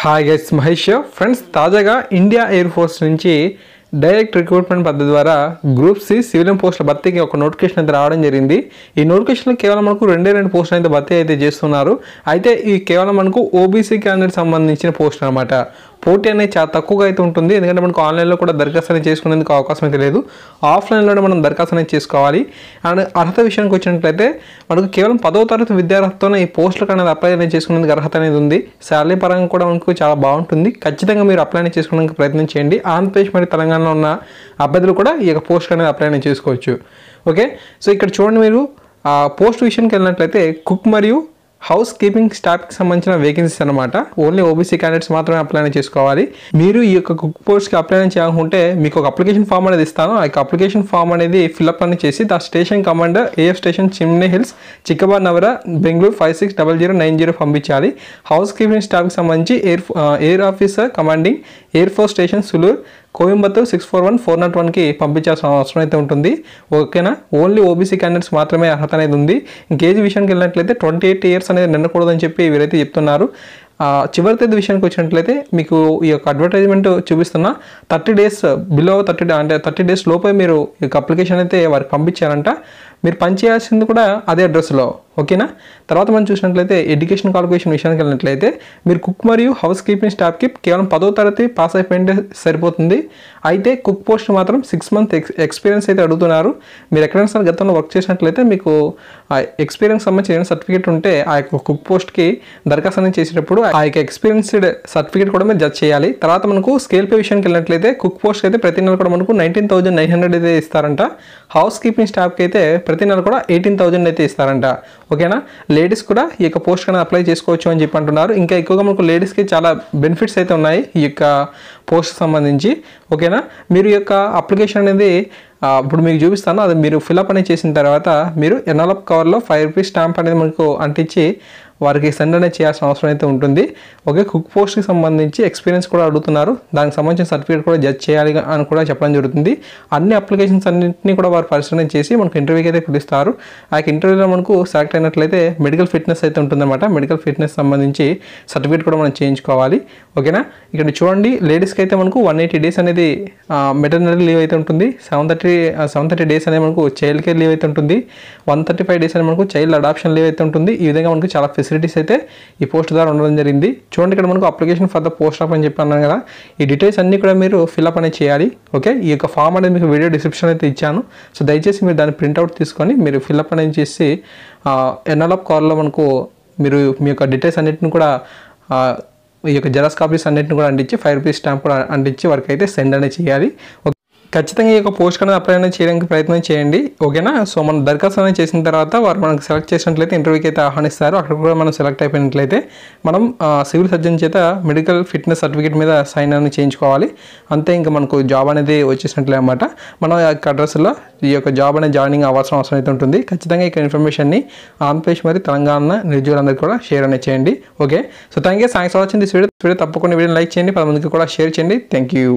Hi guys Mahesh friends తాజాగా India air force నుంచి direct recruitment పద్ధతి ద్వారా గ్రూప్ సి సివిలియన్ పోస్టుల భర్తీకి ఒక నోటిఫికేషన్ అయితే రావడం జరిగింది. ఈ నోటిఫికేషన్లో కేవలం మనకు రెండే రెండు పోస్టులు అయితే భర్తీ అయితే చేస్తున్నారు. అయితే ఈ కేవలం మనకు ఓబీసీ క్యాండిడేట్ సంబంధించిన పోస్ట్ అనమాట పోటీ అనేది చాలా తక్కువగా అయితే ఉంటుంది. ఎందుకంటే మనకు ఆన్లైన్లో కూడా దరఖాస్తు అనేది చేసుకునేందుకు అవకాశం అయితే లేదు. ఆఫ్లైన్లోనే మనం దరఖాస్తు అనేది చేసుకోవాలి. అండ్ అర్హత విషయానికి వచ్చినట్లయితే మనకు కేవలం పదో తరగతి విద్యార్థితోనే ఈ పోస్టులకు అనేది అప్లై అనేది చేసుకునేందుకు అర్హత అనేది ఉంది. శాలరీ పరంగా కూడా మనకు చాలా బాగుంటుంది. ఖచ్చితంగా మీరు అప్లై అనేది చేసుకోవడానికి ప్రయత్నం చేయండి. ఆంధ్రప్రదేశ్ మరియు తెలంగాణలో ఉన్న అభ్యర్థులు కూడా ఈ యొక్క పోస్ట్ అనేది అప్లై అనేది చేసుకోవచ్చు. ఓకే? సో ఇక్కడ చూడండి మీరు పోస్ట్ విషయానికి వెళ్ళినట్లయితే కుక్ మరియు హౌస్ కీపింగ్ స్టాఫ్కి సంబంధించిన వేకెన్సీస్ అనమాట ఓన్లీ ఓబీసీ క్యాండిడేట్స్ మాత్రమే అప్లై చేసుకోవాలి. మీరు ఈ యొక్క కుక్ పోస్ట్కి అప్లై చేయాలనుకుంటే మీకు ఒక అప్లికేషన్ ఫామ్ అనేది ఇస్తాను. ఆ యొక్క అప్లికేషన్ ఫామ్ అనేది ఫిల్అప్ అని చేసి the station commander AF station chimney hills Chikkabanavara Bengaluru five six double zero nine zero పంపించాలి. హౌస్ కీపింగ్ స్టాఫ్కి సంబంధించి air air officer commanding air force station Sulur Coimbatore six four one four nought వన్కి పంపించాల్సిన అవసరం అయితే ఉంటుంది. ఓకేనా? Only OBC candidates మాత్రమే అర్హత అనేది ఉంది. ఇంకేజ్ విషయానికి వెళ్ళినట్లయితే ట్వంటీ ఎయిట్ ఇయర్స్ అనేది నిండకూడదని చెప్పి వీరైతే చెప్తున్నారు. చివరి తేదీ విషయానికి వచ్చినట్లయితే మీకు ఈ యొక్క అడ్వర్టైజ్మెంట్ చూపిస్తున్న. థర్టీ డేస్ బిలో థర్టీ అంటే థర్టీ డేస్ లోపే మీరు ఈ యొక్క అప్లికేషన్ అయితే వారికి పంపించారంట. మీరు పనిచేయాల్సింది కూడా అదే అడ్రస్లో ఓకేనా? తర్వాత మనం చూసినట్లయితే ఎడ్యుకేషన్ క్వాలిఫికేషన్ విషయానికి వెళ్ళినట్లయితే మీరు కుక్ మరియు హౌస్ కీపింగ్ స్టాఫ్కి కేవలం పదో తరగతి పాస్ అయిపోయింటే సరిపోతుంది. అయితే కుక్ పోస్ట్ మాత్రం సిక్స్ మంత్ ఎక్స్ ఎక్స్పీరియన్స్ అయితే అడుగుతున్నారు. మీరు ఎక్కడైనా సార్ గతంలో వర్క్ చేసినట్లయితే మీకు ఆ ఎక్స్పీరియన్స్ సంబంధించిన సర్టిఫికేట్ ఉంటే ఆ యొక్క కుక్ పోస్ట్కి దరఖాస్తు అనేది చేసేటప్పుడు ఆ యొక్క ఎక్స్పీరియన్స్డ్ సర్టిఫికేట్ కూడా మీరు జడ్జ్ చేయాలి. తర్వాత మనకు స్కేల్ పే విషయానికి వెళ్ళినట్లయితే కుక్ పోస్ట్ అయితే ప్రతి నెల కూడా మనకు నైన్టీన్ థౌసండ్ నైన్ హండ్రెడ్ అయితే ఇస్తారంట. హౌస్ కీపింగ్ స్టాఫ్కి అయితే ప్రతి నెల కూడా ఎయిటీన్ థౌజండ్ అయితే ఇస్తారంట. ఓకేనా? లేడీస్ కూడా ఈ యొక్క పోస్ట్ కన్నా అప్లై చేసుకోవచ్చు అని చెప్పి అంటున్నారు. ఇంకా ఎక్కువగా మనకు లేడీస్కి చాలా బెనిఫిట్స్ అయితే ఉన్నాయి ఈ యొక్క పోస్ట్ సంబంధించి. ఓకేనా? మీరు ఈ యొక్క అప్లికేషన్ అనేది ఇప్పుడు మీకు చూపిస్తాను. అది మీరు ఫిల్అప్ అనేది చేసిన తర్వాత మీరు ఎన్ఎల్ఎఫ్ కవర్లో ఫైవ్ రూపీస్ స్టాంప్ అనేది మనకు అంటించి వారికి సెండ్ అనేది చేయాల్సిన అవసరం అయితే ఉంటుంది. ఓకే కుక్ పోస్ట్కి సంబంధించి ఎక్స్పీరియన్స్ కూడా అడుగుతున్నారు. దానికి సంబంధించిన సర్టిఫికేట్ కూడా జడ్జ్ చేయాలి అని కూడా చెప్పడం జరుగుతుంది. అన్ని అప్లికేషన్స్ అన్నింటినీ కూడా వారు పరిశీలన చేసి మనకు ఇంటర్వ్యూకి అయితే పిలుస్తారు. ఆ యొక్క ఇంటర్వ్యూలో మనకు సెలెక్ట్ అయినట్లయితే మెడికల్ ఫిట్నెస్ అయితే ఉంటుందన్నమాట. మెడికల్ ఫిట్నెస్ సంబంధించి సర్టిఫికేట్ కూడా మనం చేయించుకోవాలి. ఓకేనా? ఇక్కడ చూడండి లేడీస్కి అయితే మనకు వన్ ఎయిటీ డేస్ అనేది మెటర్నరీ లీవ్ అయితే ఉంటుంది. Seven thirty seven thirty days అనేది మనకు చైల్డ్ కేర్ లీవ్ అయితే ఉంటుంది. వన్ థర్టీ ఫైవ్ డేస్ అనేది మనకు చైల్డ్ అడాప్షన్ లీవ్ అయితే ఉంటుంది. ఈ విధంగా మనకు చాలా ఫెసిలిటీస్ అయితే ఈ పోస్ట్ ద్వారా ఉండడం జరిగింది. చూడండి ఇక్కడ మనకు application for the post of అని చెప్పి అన్నాను కదా. ఈ డీటెయిల్స్ అన్ని కూడా మీరు ఫిల్అప్ అనేది చేయాలి. ఓకే ఈ యొక్క ఫామ్ అనేది మీకు వీడియో డిస్క్రిప్షన్ అయితే ఇచ్చాను. సో దయచేసి మీరు దాన్ని ప్రింట్అవుట్ తీసుకొని మీరు ఫిల్అప్ అనేది చేసి ఎన్ఎల్ఎఫ్ కాల్లో మనకు మీరు మీ యొక్క డీటెయిల్స్ అన్నిటిని కూడా ఈ యొక్క జెరాక్స్ కాపీస్ అన్నింటిని కూడా అంటించి ఫైవ్ రూపీస్ స్టాంప్ కూడా అంటించి వారికి అయితే సెండ్ అనేది చేయాలి. ఓకే. ఖచ్చితంగా ఈ యొక్క పోస్ట్ అనేది అప్లై అనేది చేయడానికి ప్రయత్నం చేయండి ఓకేనా? సో మనం దరఖాస్తు అనేది చేసిన తర్వాత వారు మనకు సెలెక్ట్ చేసినట్లయితే ఇంటర్వ్యూకి అయితే ఆహ్వానిస్తారు. అక్కడ కూడా మనం సెలెక్ట్ అయిపోయినట్లయితే మనం సివిల్ సర్జన్ చేత మెడికల్ ఫిట్నెస్ సర్టిఫికేట్ మీద సైన్ అనేది చేయించుకోవాలి. అంతే ఇంకా మనకు జాబ్ అనేది వచ్చేసినట్లే అనమాట మనం యొక్క అడ్రస్లో ఈ యొక్క జాబ్ అనేది జాయినింగ్ అవ్వాల్సిన అవసరం అయితే ఉంటుంది. ఖచ్చితంగా ఈ ఇన్ఫర్మేషన్ని ఆంధ్రప్రదేశ్ మరియు తెలంగాణ నిరుద్యోగులందరికీ కూడా షేర్ అనేది చేయండి okay? So thank you thanks for watching this video video తప్పకుండా వీడియో లైక్ చేయండి పది మందికి కూడా షేర్ చేయండి. Thank you